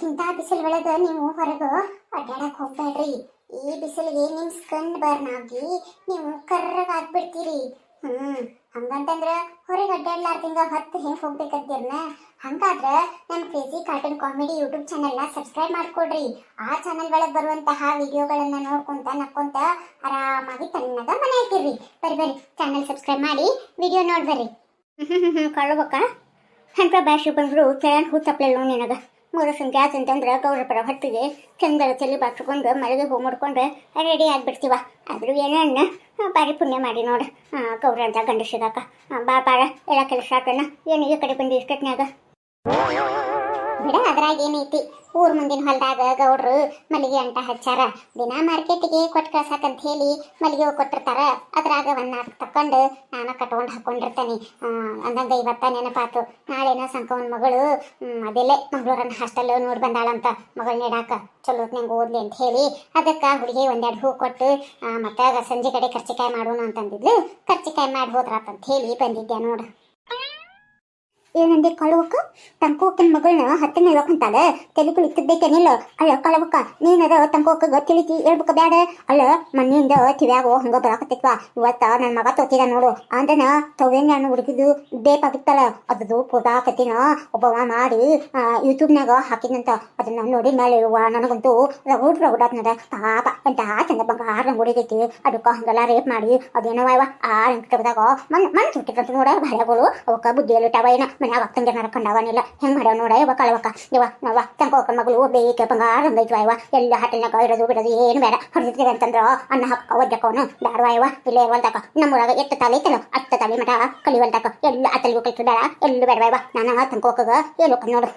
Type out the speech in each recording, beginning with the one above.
ಇಂಥ ಬಿಸಿಲು ಒಳಗೆ ನೀವು ಹೊರಗ ಅಡ್ಡಾಡಕ್ ಹೋಗ್ಬೇಡ್ರಿ ಈ ಬಿಸಿಲಿಗೆ ನಿಮ್ ಸ್ಕನ್ ಬರ್ನ್ ಆಗಿ ನೀವು ಕರ್ರಗ್ ಆಗ್ಬಿಡ್ತೀರಿ ಹ್ಮ್. ಹಂಗಂತಂದ್ರ ಹೊರಗೆ ಅಡ್ಡಾಡ್ಲಾರ್ದಿಂಗ ಹೊತ್ತು ಹೆಂಗೆ ಹೋಗ್ಬೇಕಂತೀರ್ನ? ಹಂಗಾದ್ರೆ ನಮ್ಮ ಕ್ರೇಜಿ ಕಾರ್ಟೂನ್ ಕಾಮಿಡಿ ಯೂಟ್ಯೂಬ್ ಚಾನೆಲ್ನ ಸಬ್ಸ್ಕ್ರೈಬ್ ಮಾಡ್ಕೊಡ್ರಿ. ಆ ಚಾನೆಲ್ ಒಳಗೆ ಬರುವಂತಹ ವಿಡಿಯೋಗಳನ್ನ ನೋಡ್ಕೊಂತ ನಕ್ಕೊಂತ ಆರಾಮಾಗಿ ತಣ್ಣಗ ಮನೆ ಐತಿರ್ರಿ ಬರ್ರಿ ಬರ್ರಿ ಚಾನೆಲ್ ಸಬ್ಸ್ಕ್ರೈಬ್ ಮಾಡಿ ವಿಡಿಯೋ ನೋಡ್ಬರ್ರಿ. ಕಳ್ಬೇಕ? ಅಂತ ಬ್ಯಾಶು ಬಂದರು ಕೆಳನ್ ಹೂ ತಪ್ಪಲಿಲ್ಲ ನಿನಗ. ಮೂರು ಗ್ಯಾಸ್ ಅಂತಂದ್ರೆ ಗೌರಪ್ಪರ ಹೊಟ್ಟಿಗೆ ಚಂದರ ತಲೆ ಬಾಚ್ಕೊಂಡು ಮಳೆಗೆ ಹೂ ಮುಡ್ಕೊಂಡು ರೆಡಿ ಆಗ್ಬಿಡ್ತೀವ. ಆದ್ರೂ ಏನಣ್ಣ ಭಾರಿ ಪುಣ್ಯ ಮಾಡಿ ನೋಡು. ಗೌರ ಅಂತ ಗಂಡ ಸಿಗಾಕ ಬಾ ಬಾಳ ಎಲ್ಲ ಕೆಲಸ ಆಕಣ್ಣ ಏನು ಈ ಕಡೆ ಬಂದು ಇಷ್ಟತ್ನ್ಯಾಗ ಬಿಡ ಅದ್ರಾಗ ಏನೈತಿ ಊರ್ ಮುಂದಿನ ಹೊಲದಾಗ ಗೌಡ್ರು ಮಲ್ಲಿಗೆ ಅಂಟ ಹಚ್ಚಾರ. ದಿನ ಮಾರ್ಕೆಟಿಗೆ ಕೊಟ್ಟು ಕಳ್ಸಾಕಂತ ಹೇಳಿ ಮಲ್ಲಿಗೆ ಕೊಟ್ಟಿರ್ತಾರ. ಅದ್ರಾಗ ಒಂದ್ ನಾಲ್ಕು ತಕೊಂಡು ನಾನು ಕಟ್ಕೊಂಡು ಹಾಕೊಂಡಿರ್ತೇನೆ. ಅಂದಂಗ ಇವತ್ತ ನೆನಪಾತು. ನಾಳೆನ ಸಂಕವನ್ ಮಗಳು ಅದೆಲ್ಲೇ ಮಂಗಳೂರನ್ನ ಹಾಸ್ಟೆಲ್ ನೋಡಿ ಬಂದಾಳಂತ. ಮಗಳ್ ನೆಡಾಕ ಚಲೋ ನಂಗೆ ಓದ್ಲಿ ಅಂತ ಹೇಳಿ ಅದಕ್ಕೆ ಹುಡುಗಿ ಒಂದೆರಡು ಹೂ ಕೊಟ್ಟು ಮತ್ತೆ ಸಂಜೆ ಕಡೆ ಖರ್ಚಿಕಾಯಿ ಮಾಡೋಣ ಅಂತಂದಿದ್ಲು. ಖರ್ಚಿಕಾಯಿ ಮಾಡಿ ಹೋದ್ರಾತಂತ ಹೇಳಿ ಬಂದಿದ್ದೆ ನೋಡು. ಏನಂದೆ ಕಳುವಕ್ಕ ತಂಕೋಕನ್ ಮಗಳನ್ನ ಹತ್ತನೇ ಇಳಕಂತಾಳ ತೆಲುಗು ಇತ್ತಿದ್ದೇಕೇನಿಲ್ಲ? ಅಲ್ಲ ಕಳವಕ್ಕ ನೀನದ ತಂಕೋಕಗ ತಿಳಿತಿ ಹೇಳ್ಬೇಕ ಬ್ಯಾಡ. ಅಲ್ಲ, ಮಣ್ಣಿಂದ ಕಿವ್ಯಾಗ ಹಂಗ ಬರಾಕತ್ತಿತ್ವ? ಇವತ್ತ ನನ್ನ ಮಗ ತೋತಿದ ನೋಡು. ಅಂದ್ರನ ತವೇನ್ ನಾನು ಹುಡುಗಿದು ಬೇಪಾಗಿತ್ತಲ್ಲ. ಅದದು ಪುಟಾಕತಿನ ಒಬ್ಬವ ಮಾಡಿ ಯೂಟ್ಯೂಬ್ನಾಗ ಹಾಕಿದಂತ ಅದನ್ನ ನೋಡಿ ಮೇಲೆ ನನಗಂತೂ ರೌಡ್ ರೌಡಾತ್ ನಡ ಪಾಪ ಅಂತ ಚಂದ ಬಂಗಾರ ಹುಡುಗೈತಿ ಅದಕ್ಕ ಹಂಗೆಲ್ಲ ರೇಪ್ ಮಾಡಿ ಅದೇನವ ಆ ರಂಗ್ ತೆಗ್ದಾಗ ಮನ್ ಮನ್ ಸುಟ್ಟಿದಂತ ನೋಡ ಭಯಗಳು ಅವಕ್ಕ ಬುದ್ಧಿ ಎಲ್ಲಿಟ್ಟಾವ ಏನ? ಮನ್ಯಾಗ ಅಕ್ಕಂಗೆ ಕಂಡವನಿಲ್ಲ ಹೆಂಗ್ ಮಾಡ್ಯಾವ ನೋಡ ಇವ ಕಳವಕ್ಕ ಯವ ನವ ತಂಕೋಕ ಮಗಳು ಬೇಕ ಬಂಗಾರ ಹಂಗೈತ್ವ ಇವ ಎಲ್ಲ ಹಾಟಲ್ನಾಗ ಇರೋದು ಬಿಡೋದು ಏನು ಬೇಡ ಹೊಡೆದಿರ್ತೀವಿ ಅಂತಂದ್ರ ಅನ್ನ ಹಾಕ ಒಜ್ಜಕ್ಕವನು ಬ್ಯಾಡವ ಯವ ಇಲ್ಲೇ ಇರುವಂತಕ ನಮ್ಮೂರಾಗ ಎಷ್ಟು ತಲೆ ಐತಲ್ಲ ಅಷ್ಟ ತಲೆ ಮಠ ಕಲಿವಂತಕ ಎಲ್ಲ ಅತ್ತಲಿಗೂ ಕಲಿತು ಬೇಡ, ಎಲ್ಲೂ ಬೇಡವ ಯವ ನಾನು ತಂಕೋಕಗ ಏನು ನೋಡು.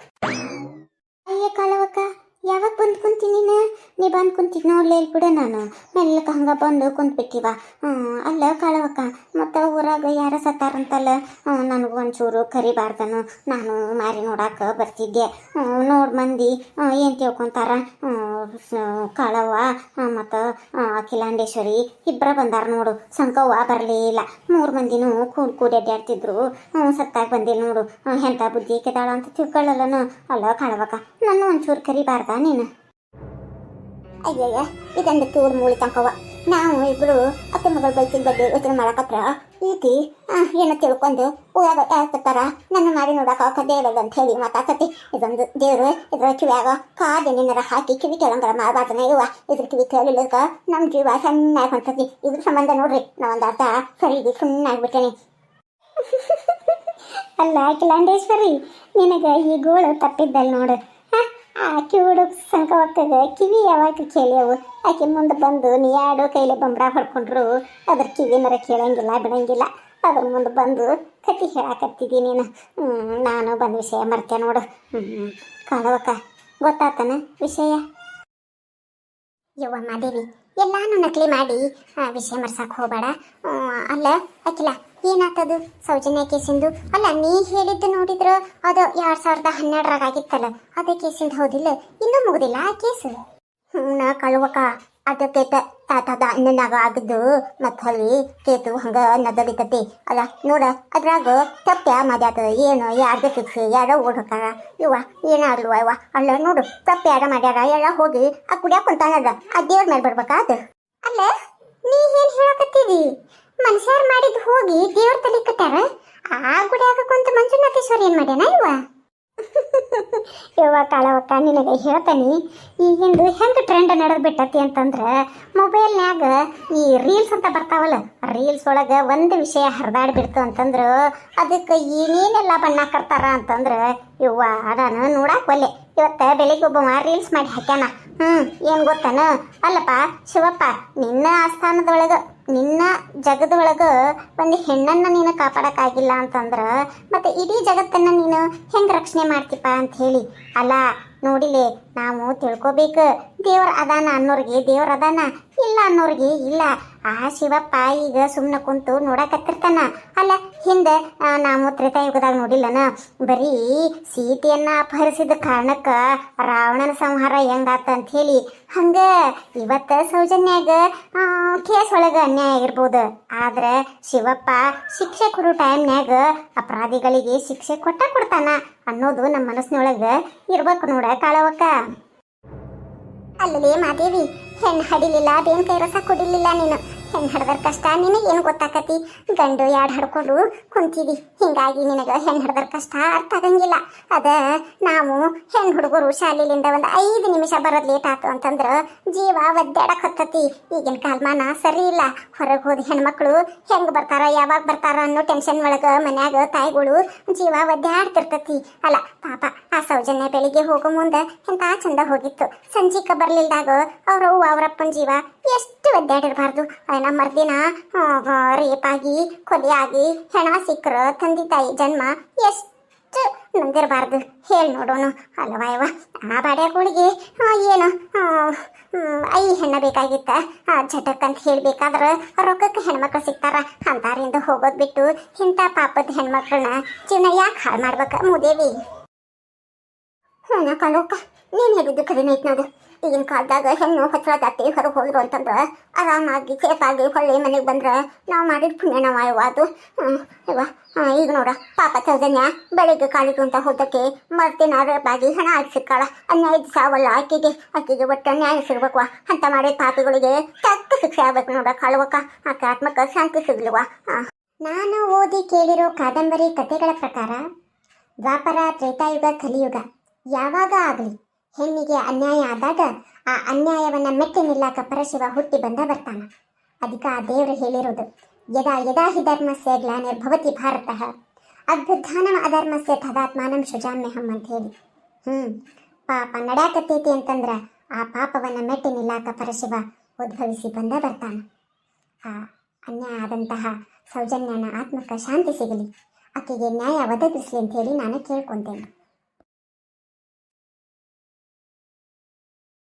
ಅಯ್ಯ ಕಾಲವಕ್ಕ ಯಾವಾಗ ಬಂದು ಕುಂತೀನಿ ನೀ ಬಂದು ಕುಂತಿದ್ ನೋಡ್ಲೇ ಬಿಡು ನಾನು. ಮೆಲ್ಲಕ ಹಂಗ ಬಂದು ಕುಂತ್ಬಿಟ್ಟಿವ. ಅಲ್ಲ ಕಳವಕ್ಕ, ಮತ್ತು ಊರಾಗ ಯಾರ ಸತ್ತಾರಂತಲ್ಲ? ನನಗೆ ಒಂಚೂರು ಕರಿಬಾರ್ದನು. ನಾನು ಮಾರಿ ನೋಡಾಕ ಬರ್ತಿದ್ದೆ. ನೋಡಿ ಮಂದಿ. ಏನು ತಿಳ್ಕೊಂತಾರ? ಕಾಳವ್ವ ಮತ್ತು ಅಖಿಲಾಂಡೇಶ್ವರಿ ಇಬ್ಬರ ಬಂದಾರ ನೋಡು. ಸಂಕವ್ವ ಬರಲೇ ಇಲ್ಲ. ಮೂರು ಮಂದಿನೂ ಕೂಡ್ ಕೂಡಿ ಅಡ್ಡಾಡ್ತಿದ್ರು ಸತ್ತಾಗ ಬಂದಿಲ್ಲ ನೋಡು. ಎಂತ ಬುದ್ಧಿ ಕೆದಾಳ ಅಂತ ತಿಳ್ಕೊಳ್ಳಲ್ಲನು ಅಲ್ಲ ಕಾಳವಕ್ಕ ನಾನು ಒಂಚೂರು ಕರಿಬಾರ್ದ. ನೀನು? ಅಯ್ಯಯ್ಯ, ಇದೊಂದು ತೂರ್ ಮೂಳಿ ತಂಕವ ನಾವು ಇಬ್ರು ಅತ್ತೆ ಮಗಳ ಬೈಕಿನ ಬಗ್ಗೆ ಯೋಚನೆ ಮಾಡಕತ್ರ ಏನೋ ತಿಳ್ಕೊಂಡು ಊರಾಗ ಯಾಕತ್ತಾರ ನನ್ನ ಮಾಡಿ ನೋಡಕ ಕದೇಳದ ಅಂತ ಹೇಳಿ ಮಾತಾಡ್ತತಿ ಇದೊಂದು ದೇವ್ರು, ಇದ್ರ ಕಿವ್ಯಾಗ ಕಾದ ನಿನ್ನರ ಹಾಕಿ ಕಿವಿ ಕೆಳಂಗರ ಮಾಡಬಾರ್ದನ ಇವ ಇದ್ರ ಕಿವಿ ಕೇಳಿಲ್ಲಕ ನಮ್ಮ ಜೀವ ಸಣ್ಣ ಹೊಂತತಿ ಇದ್ರ ಸಂಬಂಧ ನೋಡ್ರಿ ನಾವೊಂದು ಅರ್ಧ ಸರಿಗಿ ಸುಣ್ಣಾಗ್ಬಿಟ್ಟೇನೆ ಅಲ್ಲ ಕಿಲಾಂಡೇಶ್ವರಿ ನಿನಗೆ ಈ ಗೋಳು ತಪ್ಪಿದ್ದಲ್ಲಿ ನೋಡು? ಆಕಿ ಹುಡುಗ ಸಂಕವಕ್ಕಗ ಕಿವಿ ಯಾವಾಗ ಕೇಳ್ಯವು? ಆಕೆ ಮುಂದೆ ಬಂದು ನೀ ಯಾಡೋ ಕೈಲಿ ಬಂಬಡ ಹೊಡ್ಕೊಂಡ್ರು, ಅದ್ರ ಕಿವಿನರ ಕೇಳಂಗಿಲ್ಲ, ಬಿಡಂಗಿಲ್ಲ. ಅದ್ರ ಮುಂದೆ ಬಂದು ಕತಿ ಹೇಳಾಕತ್ತಿದ್ದೀನಿ ನೀನು. ನಾನು ಬಂದ ವಿಷಯ ಮರ್ತೆ ನೋಡು. ಹ್ಞೂ ಕಾಳವಕ್ಕ ಗೊತ್ತಾತನ ವಿಷಯ? ಯವ್ವ, ಮಾದೇವಿ. ಎಲ್ಲಾನು ನಕಲಿ ಮಾಡಿ ವಿಷಯ ಮರ್ಸಕ್ ಹೋಗಬೇಡ. ಅಲ್ಲ, ಅಖಿಲ, ಏನಾತದು ಸೌಜನ್ಯ ಕೇಸಿಂದು? ಅಲ್ಲ, ನೀ ಹೇಳಿದ್ದು ನೋಡಿದ್ರ, ಅದು ಎರಡ್ ಸಾವಿರದ ಹನ್ನೆರಡರಾಗ ಆಗಿತ್ತಲ್ಲ, ಅದೇ ಕೇಸಿಂದ ಹೌದಿಲ್ಲ, ಇನ್ನೂ ಮುಗುದಿಲ್ಲ ಆ ಕೇಸು. ಹ್ಞೂ ಕಳುವಕ. ಅದು ಕೇತ ತಾತದ ಅನ್ನನಾಗ ಆಗದು, ಮತ್ತು ಅಲ್ಲಿ ಕೇತು ಹಂಗ ನದಲಿಕತಿ ಅಲ್ಲ, ನೋಡ, ಅದ್ರಾಗ ತಪ್ಪ್ಯ ಮಾಡ್ಯಾತದ. ಏನು, ಯಾರ್ದು ಫಿಕ್ಸ್ ಯಾರೋ ಓಡೋಕಾರ ಇವ ಏನಾಗ್ಲವ ಇವ ಅಲ್ಲ, ನೋಡು, ತಪ್ಪ ಯಾರ ಮಾಡ್ಯಾರ? ಎಲ್ಲ ಹೋಗಿ ಆ ಕುಡಿಯಾಕ ಕುಂತಾನದ. ಆ ದೇವ್ರ ಮೇಲೆ ಬರ್ಬೇಕಾ ಅದು? ಅಲ್ಲ, ನೀ ಏನ್ ಹೇಳಕತ್ತೀರಿ ಮನುಷ್ಯರ್ ಮಾಡಿದ್ ಹೋಗಿ ದೇವ್ರ ತಲೆ ಆ ಗುಡಿಯಾಗ ಕುಂತ ಮಂಜುನಾಥೇಶ್ವರ ಏನ್ ಮಾಡ್ಯಾನ ಇವ ಯವ್ವ ಕಾಳವಕ್ಕ ನಿನಗೆ ಹೇಳ್ತಾನೆ ಈಗಿಂದು ಹೆಂಗೆ ಟ್ರೆಂಡ್ ನಡೆದು ಬಿಟ್ಟತಿ ಅಂತಂದ್ರೆ ಮೊಬೈಲ್ನ್ಯಾಗ ಈ ರೀಲ್ಸ್ ಅಂತ ಬರ್ತಾವಲ್ಲ ರೀಲ್ಸ್ ಒಳಗೆ ಒಂದು ವಿಷಯ ಹರಿದಾಡಿ ಬಿಡ್ತು ಅಂತಂದ್ರೆ, ಅದಕ್ಕೆ ಏನೇನೆಲ್ಲ ಬಣ್ಣ ಕರ್ತಾರ ಅಂತಂದ್ರೆ, ಯವ್ವ ನಾನು ನೋಡಕ್ಕೆ ಒಲ್ಲೆ. ಇವತ್ತು ಬೆಳಿಗ್ಗೆ ಒಬ್ಬವ ರೀಲ್ಸ್ ಮಾಡಿ ಹಾಕ್ಯಾನ. ಹ್ಞೂ ಏನು ಗೊತ್ತಾನ? ಅಲ್ಲಪ್ಪ, ಶಿವಪ್ಪ, ನಿನ್ನ ಆಸ್ಥಾನದೊಳಗ ನಿನ್ನ ಜಗದೊಳಗ ಒಂದು ಹೆಣ್ಣನ್ನ ನೀನು ಕಾಪಾಡಕ್ಕಾಗಿಲ್ಲ ಅಂತಂದ್ರ ಮತ್ತೆ ಇಡೀ ಜಗತ್ತನ್ನ ನೀನು ಹೆಂಗ್ ರಕ್ಷಣೆ ಮಾಡ್ತಿಪ್ಪ ಅಂತ ಹೇಳಿ. ಅಲ್ಲ, ನೋಡಿಲೆ, ನಾವು ತಿಳ್ಕೊಬೇಕು. ದೇವ್ರ ಅದಾನ ಅನ್ನೋರಿಗೆ ದೇವ್ರ ಅದಾನ. ಇಲ್ಲ ಅನ್ನೋರಿಗೆ ಇಲ್ಲ. ಆ ಶಿವಪ್ಪ ಈಗ ಸುಮ್ಮನೆ ಕುಂತು ನೋಡಕತ್ತಿರ್ತಾನ ಅಲ್ಲ, ಹಿಂದೆ ನಾವು ತ್ರೇತಾಯುಗದಾಗ ನೋಡಿಲ್ಲನ? ಬರೀ ಸೀತೆಯನ್ನ ಅಪಹರಿಸಿದ ಕಾರಣಕ್ಕ ರಾವಣನ ಸಂಹಾರ ಹೆಂಗಾತ ಅಂತ ಹೇಳಿ. ಹಂಗ, ಇವತ್ತ ಸೌಜನ್ಯಾಗ ಕೇಸ್ ಒಳಗೆ ಅನ್ಯಾಯ ಆಗಿರ್ಬೋದು. ಆದ್ರೆ ಶಿವಪ್ಪ ಶಿಕ್ಷೆ ಕೊಡೋ ಟೈಮ್ನ್ಯಾಗ ಅಪರಾಧಿಗಳಿಗೆ ಶಿಕ್ಷೆ ಕೊಟ್ಟ ಕೊಡ್ತಾನ ಅನ್ನೋದು ನಮ್ಮ ಮನಸ್ಸಿನೊಳಗ ಇರ್ಬೇಕು ನೋಡ ಕಾಳವಕ್ಕ. ಅಲ್ಲದೆ ಮಾದೇವಿ ಹೆಣ್ಣು ಹಡಿಲಿಲ್ಲ ಅದೇನು ಕೈ ರಸ ಕುಡಿಲಿಲ್ಲ ನೀನು. ಹೆಣ್ಣು ಹಡ್ದರ್ ಕಷ್ಟ. ಏನು ಗೊತ್ತಾಕತಿ? ಗಂಡು ಯಾಡ್ ಹಡ್ಕೊಂಡು ಕುಂತೀವಿ ಹಿಂಗಾಗಿ ನಿನಗೆ ಹೆಣ್ಣು ಹಡ್ದರ್ ಕಷ್ಟ ಅರ್ಥ ಆಗಂಗಿಲ್ಲ. ಅದ ನಾವು ಹೆಣ್ಣು ಹುಡುಗರು ಶಾಲೆಲಿಂದ ಒಂದು ಐದು ನಿಮಿಷ ಬರೋದು ಲೇಟ್ ಆತು ಅಂತಂದ್ರೆ ಜೀವ ಒದ್ದಾಡಕ್ ಹತ್ತತಿ. ಈಗಿನ ಕಾಲಮಾನ ಸರಿ ಇಲ್ಲ. ಹೊರಗೆ ಹೋದ ಹೆಣ್ಮಕ್ಳು ಹೆಂಗ್ ಬರ್ತಾರ, ಯಾವಾಗ ಬರ್ತಾರ ಅನ್ನೋ ಟೆನ್ಷನ್ ಒಳಗ ಮನ್ಯಾಗ ತಾಯಿಗಳು ಜೀವ ಒದ್ದಾಡ್ತಿರ್ತತಿ. ಅಲ್ಲ, ಪಾಪ ಆ ಸೌಜನ್ಯ ಬೆಳಿಗ್ಗೆ ಹೋಗೋ ಮುಂದೆ ಎಂತ ಚಂದ ಹೋಗಿತ್ತು. ಸಂಜೀಕ ಬರ್ಲಿಲ್ದಾಗ ಅವ್ರ ಅವ್ವ ಅವರಪ್ಪನ ಜೀವ ಎಷ್ಟು ಒದ್ದಾಡಿರಬಾರ್ದು ನಮ್ಮ ಮರ್ದಿನ ರೇಪಾಗಿ, ಕೊಲೆಯಾಗಿ ಹೆಣ ಸಿಕ್ಕರು ತಂದೆ ತಾಯಿ ಜನ್ಮ ಎಷ್ಟು ನಂದಿರಬಾರ್ದು. ಹೇಳಿ ನೋಡೋಣ ಅಲ್ವಾ ಇವ ಆ ಬಾಡ್ಯಾಗಳಿಗೆ ಏನು ಐ ಹೆಣ್ಣ ಬೇಕಾಗಿತ್ತ. ಅಂತ ಹೇಳ್ಬೇಕಾದ್ರೆ ರೊಕ್ಕಕ್ಕೆ ಹೆಣ್ಮಕ್ಳು ಸಿಗ್ತಾರ. ಅಂತಾರಿಂದ ಹೋಗೋದ್ ಬಿಟ್ಟು ಇಂಥ ಪಾಪದ ಹೆಣ್ಮಕ್ಳನ್ನ ಜೀವನ ಯಾಕೆ ಹಾಳು ಮಾಡ್ಬೇಕ, ಮುದೇವಿ? ಹ್ಞೂ ಕಲೋಕ ನೀನು ಹೇಳಿದ್ದು ಕಡಿಮೆ ಐತೆ ಈಗಿನ ಕಾಲದಾಗ ಹೆಣ್ಣು ಹತ್ರ ಜಾತಿ ಹೊರಗೆ ಹೋದ್ರು ಅಂತಂದ್ರೆ ಆರಾಮಾಗಿ ಸೇಫಾಗಿ ಹೊಳ್ಳಿ ಮನೆಗೆ ಬಂದ್ರೆ ನಾವು ಮಾಡಿದ ಪುಣ್ಯ ನಾವು ಅದು ಇವ ಈಗ ನೋಡ ಪಾಪ ಚೌದನ್ಯ ಬೆಳಿಗ್ಗೆ ಕಾಲಿಗೆ ಅಂತ ಹೋದಕ್ಕೆ ಮರ್ತಿನ ಬಾಗಿ ಹಣ ಹಾಕಿ ಸಿಕ್ಕಾಳ ಸಾವಲ್ಲ, ಆಕೆಗೆ ಆಕೆಗೆ ಒಟ್ಟು ನ್ಯಾಯ ಸಿಗ್ಬೇಕು ಅಂತ ಮಾಡಿದ ಪಾಪಿಗಳಿಗೆ ತಕ್ಕ ಶಿಕ್ಷೆ ಆಗ್ಬೇಕು ನೋಡ ಕಾಳುವಕ್ಕ ಆಕೆ ಆತ್ಮಕ್ಕೆ ಶಾಂತಿ ಸಿಗ್ಲಿವ. ನಾನು ಓದಿ ಕೇಳಿರೋ ಕಾದಂಬರಿ ಕಥೆಗಳ ಪ್ರಕಾರ ದ್ವಾಪರ ತ್ರೇತಾಯುಗ ಕಲಿಯುಗ ಯಾವಾಗ ಆಗಲಿ? ಹೆಣ್ಣಿಗೆ ಅನ್ಯಾಯ ಆದಾಗ ಆ ಅನ್ಯಾಯವನ್ನ ಮೆಟ್ಟಿ ನಿಲ್ಲಾಕ ಪರಶಿವ ಹುಟ್ಟಿ ಬಂದ ಬರ್ತಾನ. ಅದಕ್ಕೆ ಆ ದೇವರು ಹೇಳಿರೋದು, ಯದಾ ಯದಾ ಹಿ ಧರ್ಮಸ್ಯ ಗ್ಲಾನಿರ್ಭವತಿ ಭಾರತ. ಅಭ್ಯುತ್ಥಾನಂ ಅಧರ್ಮಸ್ಯ ತದಾತ್ಮಾನಂ ಶುಜಾಮ್ಯಹಂ ಅಂತ ಹೇಳಿ. ಹ್ಞೂ ಪಾಪ ನಡ್ಯಾಕತ್ತೈತಿ ಅಂತಂದ್ರ ಆ ಪಾಪವನ್ನ ಮೆಟ್ಟಿ ನಿಲ್ಲಾಕ ಪರಶಿವ ಉದ್ಭವಿಸಿ ಬಂದ ಬರ್ತಾನ. ಆ ಅನ್ಯಾಯ ಆದಂತಹ ಸೌಜನ್ಯನ ಆತ್ಮಕ್ಕೆ ಶಾಂತಿ ಸಿಗಲಿ. ಆಕೆಗೆ ನ್ಯಾಯ ಒದಗಿಸ್ಲಿ ಅಂತ ಹೇಳಿ ನಾನು ಕೇಳ್ಕೊಂತೇನೆ.